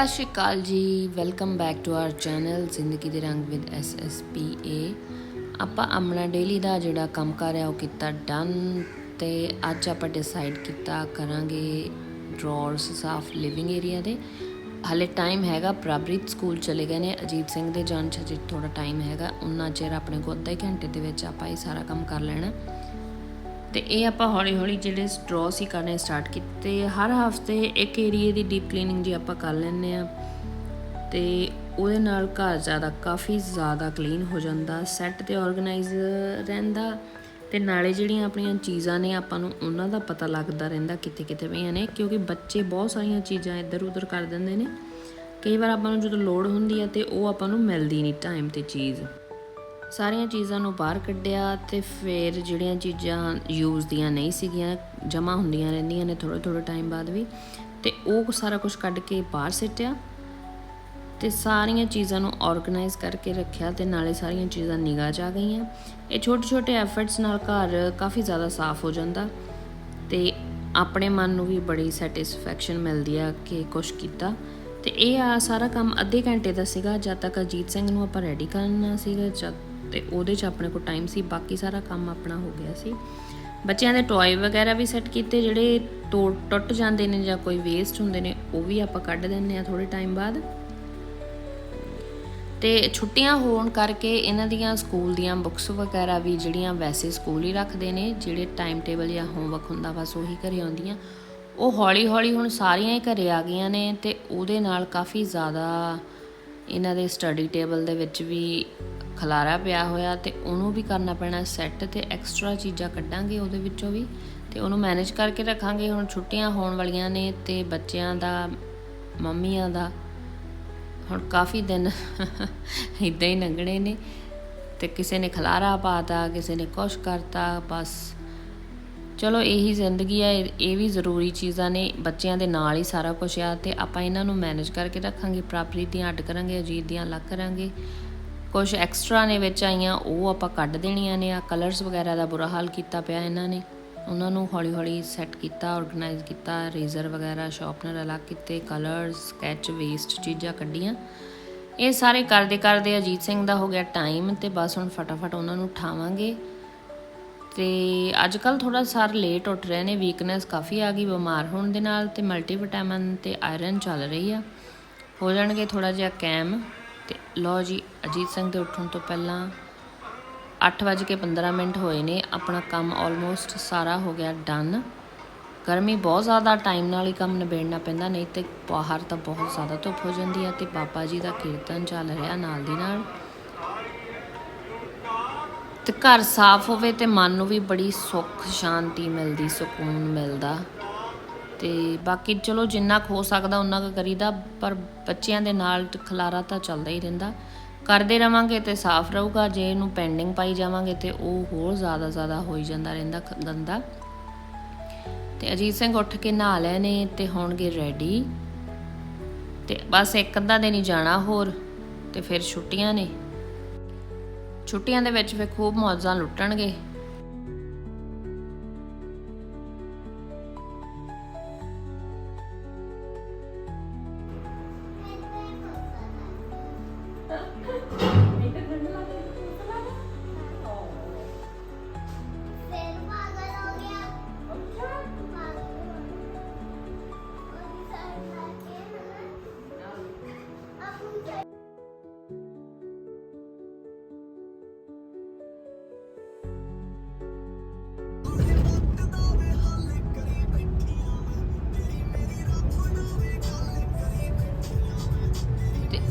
Sat Sri Akal ji welcome back to our channel ਜ਼ਿੰਦਗੀ ਦੇ Rang with ਐਸਐਸਪੀਏ ਆਪਾਂ ਆਪਣਾ ਡੇਲੀ ਦਾ ਜਿਹੜਾ ਕੰਮ ਕਰ ਰਿਹਾ, ਉਹ ਕੀਤਾ ਡਨ ਤੇ ਅੱਜ ਆਪਾਂ ਡਿਸਾਈਡ ਕੀਤਾ ਕਰਾਂਗੇ ਡਰਾਅਰਸ ਸਾਫ਼ ਲਿਵਿੰਗ ਏਰੀਆ ਦੇ। ਹਲੇ ਟਾਈਮ ਹੈਗਾ ਪ੍ਰਭਰੀਤ ਸਕੂਲ ਚਲੇ ਗਏ ਨੇ, ਅਜੀਤ ਸਿੰਘ ਦੇ ਜਾਣ 'ਚ ਅਜੇ ਥੋੜਾ ਟਾਈਮ ਹੈਗਾ ਉਹਨਾਂ ਚਿਰ ਆਪਣੇ ਕੋਲ ਅੱਧੇ ਘੰਟੇ ਦੇ ਵਿੱਚ ਆਪਾਂ ਇਹ ਸਾਰਾ ਕੰਮ ਕਰ ਲੈਣਾ। ਤੇ ਇਹ ਆਪਾਂ ਹੌਲੀ ਹੌਲੀ ਜਿਹੜੇ ਡਰਾਅ ਸੀ ਕਰਨੇ ਸਟਾਰਟ ਕੀਤੇ। ਹਰ ਹਫ਼ਤੇ ਇੱਕ ਏਰੀਏ ਦੀ ਡੀਪ ਕਲੀਨਿੰਗ ਜੀ ਆਪਾਂ ਕਰ ਲੈਂਦੇ ਆ ਤੇ ਉਹਦੇ ਨਾਲ ਘਰ ਜ਼ਿਆਦਾ, ਕਾਫੀ ਜ਼ਿਆਦਾ ਕਲੀਨ ਹੋ ਜਾਂਦਾ ਸੈੱਟ ਤੇ ਆਰਗੇਨਾਈਜ਼ ਰਹਿੰਦਾ। ਤੇ ਨਾਲੇ ਜਿਹੜੀਆਂ ਆਪਣੀਆਂ ਚੀਜ਼ਾਂ ਨੇ ਆਪਾਂ ਨੂੰ ਉਹਨਾਂ ਦਾ ਪਤਾ ਲੱਗਦਾ ਰਹਿੰਦਾ ਕਿਤੇ ਕਿਤੇ ਪਈਆਂ ਨੇ, ਕਿਉਂਕਿ ਬੱਚੇ ਬਹੁਤ ਸਾਰੀਆਂ ਚੀਜ਼ਾਂ ਇੱਧਰ ਉੱਧਰ ਕਰ ਦਿੰਦੇ ਨੇ। ਕਈ ਵਾਰ ਆਪਾਂ ਨੂੰ ਜਦੋਂ ਲੋੜ ਹੁੰਦੀ ਹੈ ਤੇ ਉਹ ਆਪਾਂ ਨੂੰ ਮਿਲਦੀ ਨਹੀਂ ਟਾਈਮ ਤੇ ਚੀਜ਼। ਸਾਰੀਆਂ ਚੀਜ਼ਾਂ ਨੂੰ ਬਾਹਰ ਕੱਢਿਆ ਤੇ ਫਿਰ ਜਿਹੜੀਆਂ ਚੀਜ਼ਾਂ ਯੂਜ਼ ਦੀਆਂ ਨਹੀਂ ਸੀਗੀਆਂ ਜਮਾ ਹੁੰਦੀਆਂ ਰਹਿੰਦੀਆਂ ਨੇ ਥੋੜੇ ਥੋੜੇ ਟਾਈਮ ਬਾਅਦ ਵੀ, ਤੇ ਉਹ ਸਾਰਾ ਕੁਝ ਕੱਢ ਕੇ ਬਾਹਰ ਸਿੱਟਿਆ ਤੇ ਸਾਰੀਆਂ ਚੀਜ਼ਾਂ ਨੂੰ ਆਰਗੇਨਾਈਜ਼ ਕਰਕੇ ਰੱਖਿਆ ਤੇ ਨਾਲੇ ਸਾਰੀਆਂ ਚੀਜ਼ਾਂ ਨਿਗਾਹ 'ਚ ਆ ਗਈਆਂ। ਇਹ ਛੋਟੇ ਛੋਟੇ ਐਫਰਟਸ ਨਾਲ ਘਰ ਕਾਫੀ ਜ਼ਿਆਦਾ ਸਾਫ਼ ਹੋ ਜਾਂਦਾ ਤੇ ਆਪਣੇ ਮਨ ਨੂੰ ਵੀ ਬੜੀ ਸੈਟੀਸਫੈਕਸ਼ਨ ਮਿਲਦੀ ਆ ਕਿ ਕੁਝ ਕੀਤਾ। ਤੇ ਇਹ ਆ ਸਾਰਾ ਕੰਮ ਅੱਧੇ ਘੰਟੇ ਦਾ ਸੀਗਾ, ਜਦ ਤੱਕ ਅਜੀਤ ਸਿੰਘ ਨੂੰ ਆਪਾਂ ਰੈਡੀ ਕਰਨਾ ਸੀਗਾ, ਜਦ ਤੇ ਉਹਦੇ 'ਚ ਆਪਣੇ ਕੋਲ ਟਾਈਮ ਸੀ, ਬਾਕੀ ਸਾਰਾ ਕੰਮ ਆਪਣਾ ਹੋ ਗਿਆ ਸੀ। ਬੱਚਿਆਂ ਦੇ ਟੌਏ ਵਗੈਰਾ ਵੀ ਸੈੱਟ ਕੀਤੇ, ਜਿਹੜੇ ਤੋੜ ਟੁੱਟ ਜਾਂਦੇ ਨੇ ਜਾਂ ਕੋਈ ਵੇਸਟ ਹੁੰਦੇ ਨੇ, ਉਹ ਵੀ ਆਪਾਂ ਕੱਢ ਦਿੰਨੇ ਆ ਥੋੜੇ ਟਾਈਮ ਬਾਅਦ। ਤੇ ਛੁੱਟੀਆਂ ਹੋਣ ਕਰਕੇ ਇਹਨਾਂ ਦੀਆਂ ਸਕੂਲ ਦੀਆਂ ਬੁੱਕਸ ਵਗੈਰਾ ਵੀ ਜਿਹੜੀਆਂ ਵੈਸੇ ਸਕੂਲ ਹੀ ਰੱਖਦੇ ਨੇ, ਜਿਹੜੇ ਟਾਈਮ ਟੇਬਲ ਜਾਂ ਹੋਮਵਰਕ ਹੁੰਦਾ ਬਸ ਉਹੀ ਘਰੇ ਆਉਂਦੀਆਂ। ਉਹ ਹੌਲੀ ਹੌਲੀ ਹੁਣ ਸਾਰੀਆਂ ਹੀ ਘਰੇ ਆ ਗਈਆਂ ਨੇ ਤੇ ਉਹਦੇ ਨਾਲ ਕਾਫੀ ਜ਼ਿਆਦਾ ਇਹਨਾਂ ਦੇ ਸਟੱਡੀ ਟੇਬਲ ਦੇ ਵਿੱਚ ਵੀ ਖਲਾਰਾ ਪਿਆ ਹੋਇਆ ਤੇ ਉਹਨੂੰ ਵੀ ਕਰਨਾ ਪੈਣਾ ਸੈੱਟ ਤੇ ਐਕਸਟਰਾ ਚੀਜ਼ਾਂ ਕੱਢਾਂਗੇ ਉਹਦੇ ਵਿੱਚੋਂ ਵੀ ਤੇ ਉਹਨੂੰ ਮੈਨੇਜ ਕਰਕੇ ਰੱਖਾਂਗੇ। ਹੁਣ ਛੁੱਟੀਆਂ ਹੋਣ ਵਾਲੀਆਂ ਨੇ ਤੇ ਬੱਚਿਆਂ ਦਾ, ਮੰਮੀਆਂ ਦਾ, ਹੁਣ ਕਾਫੀ ਦਿਨ ਇਦਾਂ ਹੀ ਲੰਘਣੇ ਨੇ ਤੇ ਕਿਸੇ ਨੇ ਖਲਾਰਾ ਪਾਤਾ, ਕਿਸੇ ਨੇ ਕੁਛ ਕਰਤਾ, ਬਸ। ਚਲੋ ਇਹੀ ਜ਼ਿੰਦਗੀ ਹੈ ਇਹ ਇਹ ਵੀ ਜ਼ਰੂਰੀ ਚੀਜ਼ਾਂ ਨੇ, ਬੱਚਿਆਂ ਦੇ ਨਾਲ ਹੀ ਸਾਰਾ ਕੁਝ ਆ ਤੇ ਆਪਾਂ ਇਹਨਾਂ ਨੂੰ ਮੈਨੇਜ ਕਰਕੇ ਰੱਖਾਂਗੇ ਪ੍ਰਾਪਰੀ ਦੀਆਂ ਅੱਡ ਕਰਾਂਗੇ, ਅਜੀਤ ਦੀਆਂ ਅਲੱਗ ਕਰਾਂਗੇ। ਕੁਝ ਐਕਸਟਰਾ ਨੇ ਵਿੱਚ ਆਈਆਂ, ਉਹ ਆਪਾਂ ਕੱਢ ਦੇਣੀਆਂ ਨੇ। ਆ ਕਲਰਸ ਵਗੈਰਾ ਦਾ ਬੁਰਾ ਹਾਲ ਕੀਤਾ ਪਿਆ ਇਹਨਾਂ ਨੇ। ਉਹਨਾਂ ਨੂੰ ਹੌਲੀ ਹੌਲੀ ਸੈੱਟ ਕੀਤਾ ਆਰਗੇਨਾਈਜ਼ ਕੀਤਾ ਰੇਜ਼ਰ ਵਗੈਰਾ ਸ਼ਾਰਪਨਰ ਅਲੱਗ ਕੀਤੇ ਕਲਰਸ ਸਕੈਚ ਵੇਸਟ ਚੀਜ਼ਾਂ ਕੱਢੀਆਂ। ਇਹ ਸਾਰੇ ਕਰਦੇ ਕਰਦੇ ਅਜੀਤ ਸਿੰਘ ਦਾ ਹੋ ਗਿਆ ਟਾਈਮ ਤੇ ਬਸ ਹੁਣ ਫਟਾਫਟ ਉਹਨਾਂ ਨੂੰ ਉਠਾਵਾਂਗੇ। ਤੇ ਅੱਜ ਕੱਲ ਥੋੜਾ ਸਾਰ ਲੇਟ ਉੱਠ ਰਹੇ ਨੇ ਵੀਕਨੈਸ ਕਾਫੀ ਆ ਗਈ ਬਿਮਾਰ ਹੋਣ ਦੇ ਨਾਲ ਤੇ ਮਲਟੀਵਿਟਾਮਿਨ ਤੇ ਆਇਰਨ ਚੱਲ ਰਹੀ ਆ। ਹੋ ਜਾਣਗੇ ਥੋੜਾ ਜਿਹਾ ਕੈਮ। ਤੇ ਲਓ ਜੀ, ਅਜੀਤ ਸਿੰਘ ਦੇ ਉੱਠਣ ਤੋਂ ਪਹਿਲਾਂ 8:15 ਮਿੰਟ ਹੋਏ ਨੇ। ਆਪਣਾ ਕੰਮ ਆਲਮੋਸਟ ਸਾਰਾ ਹੋ ਗਿਆ ਡਨ ਗਰਮੀ ਬਹੁਤ ਜ਼ਿਆਦਾ ਟਾਈਮ ਨਾਲ ਹੀ ਕੰਮ ਨਿਬੇੜਨਾ ਪੈਂਦਾ, ਨਹੀਂ ਤੇ ਬਾਹਰ ਤਾਂ ਬਹੁਤ ਜ਼ਿਆਦਾ ਧੁੱਪ ਹੋ ਜਾਂਦੀ ਹੈ ਤੇ ਬਾਬਾ ਜੀ ਦਾ ਕੀਰਤਨ ਚੱਲ ਰਿਹਾ ਨਾਲ ਦੀ ਨਾਲ। ਤੇ ਘਰ ਸਾਫ਼ ਹੋਵੇ ਤੇ ਮਨ ਨੂੰ ਵੀ ਬੜੀ ਸੁੱਖ ਸ਼ਾਂਤੀ ਮਿਲਦੀ, ਸਕੂਨ ਮਿਲਦਾ। ਤੇ ਬਾਕੀ ਚਲੋ ਜਿੰਨਾ ਕੁ ਹੋ ਸਕਦਾ ਉਹਨਾਂ ਕੁ ਕਰੀਦਾ, ਪਰ ਬੱਚਿਆਂ ਦੇ ਨਾਲ ਖਲਾਰਾ ਤਾਂ ਚੱਲਦਾ ਹੀ ਰਹਿੰਦਾ। ਕਰਦੇ ਰਵਾਂਗੇ ਤੇ ਸਾਫ਼ ਰਹੂਗਾ, ਜੇ ਇਹਨੂੰ ਪੈਂਡਿੰਗ ਪਾਈ ਜਾਵਾਂਗੇ ਤੇ ਉਹ ਹੋਰ ਜ਼ਿਆਦਾ ਜ਼ਿਆਦਾ ਹੋਈ ਜਾਂਦਾ ਰਹਿੰਦਾ ਗੰਦਾ ਤੇ ਅਜੀਤ ਸਿੰਘ ਉੱਠ ਕੇ ਨਹਾ ਲਏ ਨੇ ਤੇ ਹੋਣਗੇ ਰੈਡੀ ਤੇ ਬਸ ਇੱਕ ਅੱਧਾ ਦਿਨ ਹੀ ਜਾਣਾ ਹੋਰ, ਤੇ ਫਿਰ ਛੁੱਟੀਆਂ ਨੇ। ਛੁੱਟੀਆਂ ਦੇ ਵਿੱਚ ਫਿਰ ਖੂਬ ਮੌਜਾਂ ਲੁੱਟਣਗੇ।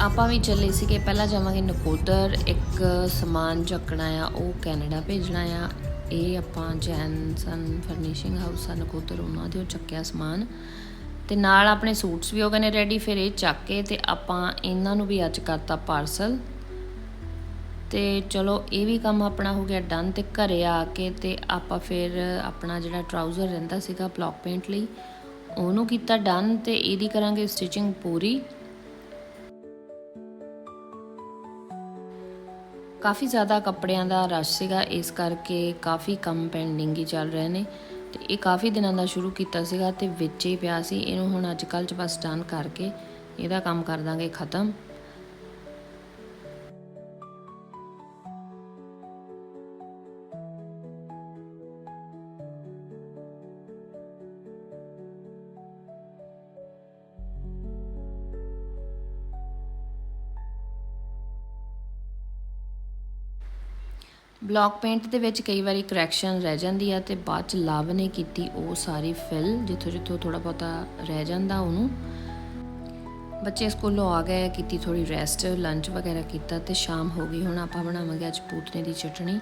ਆਪਾਂ ਵੀ ਚੱਲੇ ਸੀਗੇ, ਪਹਿਲਾਂ ਜਾਵਾਂਗੇ ਨਕੋਦਰ, ਇੱਕ ਸਮਾਨ ਚੱਕਣਾ ਆ, ਉਹ ਕੈਨੇਡਾ ਭੇਜਣਾ ਆ। ਇਹ ਆਪਾਂ ਜੈਨਸਨ ਫਰਨੀਸ਼ਿੰਗ ਹਾਊਸ ਆ, ਨਕੋਦਰ, ਉਹਨਾਂ ਦੇ ਉਹ ਚੱਕਿਆ ਸਮਾਨ। ਤੇ ਨਾਲ ਆਪਣੇ ਸੂਟਸ ਵੀ ਹੋ ਗਏ ਨੇ ਰੈਡੀ ਫਿਰ ਇਹ ਚੱਕ ਕੇ ਤੇ ਆਪਾਂ ਇਹਨਾਂ ਨੂੰ ਵੀ ਅੱਜ ਕਰਤਾ ਪਾਰਸਲ ਤੇ ਚਲੋ, ਇਹ ਵੀ ਕੰਮ ਆਪਣਾ ਹੋ ਗਿਆ ਡਨ ਤੇ ਘਰੇ ਆ ਕੇ ਤੇ ਆਪਾਂ ਫਿਰ ਆਪਣਾ ਜਿਹੜਾ ਟਰਾਊਜ਼ਰ ਰਹਿੰਦਾ ਸੀਗਾ ਬਲੌਕ ਪੇਂਟ ਲਈ, ਉਹਨੂੰ ਕੀਤਾ ਡਨ ਤੇ ਇਹਦੀ ਕਰਾਂਗੇ ਸਟਿਚਿੰਗ ਪੂਰੀ। ਕਾਫੀ ਜ਼ਿਆਦਾ ਕੱਪੜਿਆਂ ਦਾ ਰਸ਼ ਸੀਗਾ, ਇਸ ਕਰਕੇ ਕਾਫੀ ਕੰਮ ਪੈਂਡਿੰਗ ਹੀ ਚੱਲ ਰਹੇ ਨੇ ਤੇ ਇਹ ਕਾਫੀ ਦਿਨਾਂ ਦਾ ਸ਼ੁਰੂ ਕੀਤਾ ਸੀਗਾ ਤੇ ਵਿੱਚ ਹੀ ਪਿਆ ਸੀ, ਇਹਨੂੰ ਹੁਣ ਅੱਜ ਕੱਲ੍ਹ ਚ ਬਸ ਡਨ ਕਰਕੇ ਇਹਦਾ ਕੰਮ ਕਰ ਦਾਂਗੇ ਖਤਮ। ਬਲੌਕ ਪੇਂਟ ਦੇ ਵਿੱਚ ਕਈ ਵਾਰੀ ਕਰੈਕਸ਼ਨ ਰਹਿ ਜਾਂਦੀ ਆ ਤੇ ਬਾਅਦ ਚ ਲਵ ਨੇ ਕੀਤੀ ਉਹ ਸਾਰੀ ਫਿਲ ਜਿੱਥੋਂ ਜਿੱਥੋਂ ਥੋੜਾ ਬਹੁਤਾ ਰਹਿ ਜਾਂਦਾ ਉਹਨੂੰ। ਬੱਚੇ ਸਕੂਲੋਂ ਆ ਗਏ, ਕੀਤੀ ਥੋੜੀ ਰੈਸਟ ਲੰਚ ਵਗੈਰਾ ਕੀਤਾ ਤੇ ਸ਼ਾਮ ਹੋ ਗਈ, ਹੁਣ ਆਪਾਂ ਬਣਾਵਾਂਗੇ ਅੱਜ ਪੂਤਨੇ ਦੀ ਚਟਣੀ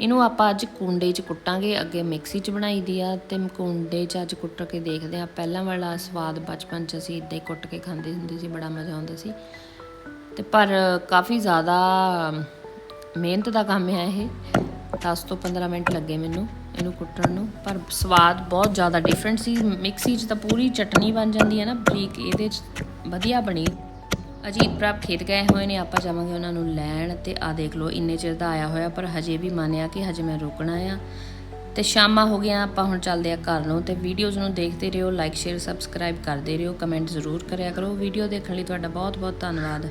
ਇਹਨੂੰ ਆਪਾਂ ਅੱਜ ਕੁੰਡੇ 'ਚ ਕੁੱਟਾਂਗੇ, ਅੱਗੇ ਮਿਕਸੀ 'ਚ ਬਣਾਈ ਦੀ ਆ ਤੇ ਕੁੰਡੇ 'ਚ ਅੱਜ ਕੁੱਟ ਕੇ ਦੇਖਦੇ ਆ। ਪਹਿਲਾਂ ਵਾਲਾ ਸਵਾਦ ਬਚਪਨ 'ਚ ਅਸੀਂ ਇਦਾਂ ਹੀ ਕੁੱਟ ਕੇ ਖਾਂਦੇ ਹੁੰਦੇ ਸੀ, ਬੜਾ ਮਜ਼ਾ ਆਉਂਦਾ ਸੀ। ਤੇ ਪਰ ਕਾਫੀ ਜ਼ਿਆਦਾ ਮਿਹਨਤ ਦਾ ਕੰਮ ਹੈ ਇਹ। 10 ਤੋਂ 15 ਮਿੰਟ ਲੱਗੇ ਮੈਨੂੰ ਇਹਨੂੰ ਕੁੱਟਣ ਨੂੰ। ਪਰ ਸਵਾਦ ਬਹੁਤ ਜ਼ਿਆਦਾ ਡਿਫਰੈਂਟ ਸੀ। ਮਿਕਸੀ 'ਚ ਤਾਂ ਪੂਰੀ ਚਟਨੀ ਬਣ ਜਾਂਦੀ ਹੈ ਨਾ। ਬਰੀਕ ਇਹਦੇ 'ਚ ਵਧੀਆ ਬਣੀ। ਅਜੀਤ ਪ੍ਰਭ ਖੇਤ ਗਏ ਹੋਏ ਨੇ। ਆਪਾਂ ਜਾਵਾਂਗੇ ਉਹਨਾਂ ਨੂੰ ਲੈਣ ਤੇ ਆ ਦੇਖ ਲਓ, ਇੰਨੇ ਚਿਰ ਦਾ ਆਇਆ ਹੋਇਆ। ਪਰ ਹਜੇ ਵੀ ਮੰਨਿਆ ਕਿ ਹਜੇ ਮੈਂ ਰੁਕਣਾ ਆ। ਤੇ ਸ਼ਾਮਾਂ ਹੋ ਗਿਆ ਆਪਾਂ ਹੁਣ ਚੱਲਦੇ ਆ ਘਰ ਨੂੰ। ਤੇ ਵੀਡੀਓਜ਼ ਨੂੰ ਦੇਖਦੇ ਰਹੋ ਲਾਈਕ ਸ਼ੇਅਰ ਸਬਸਕ੍ਰਾਈਬ ਕਰਦੇ ਰਹੋ। ਕਮੈਂਟ ਜ਼ਰੂਰ ਕਰਿਆ ਕਰੋ। ਵੀਡੀਓ ਦੇਖਣ ਲਈ ਤੁਹਾਡਾ ਬਹੁਤ ਬਹੁਤ ਧੰਨਵਾਦ।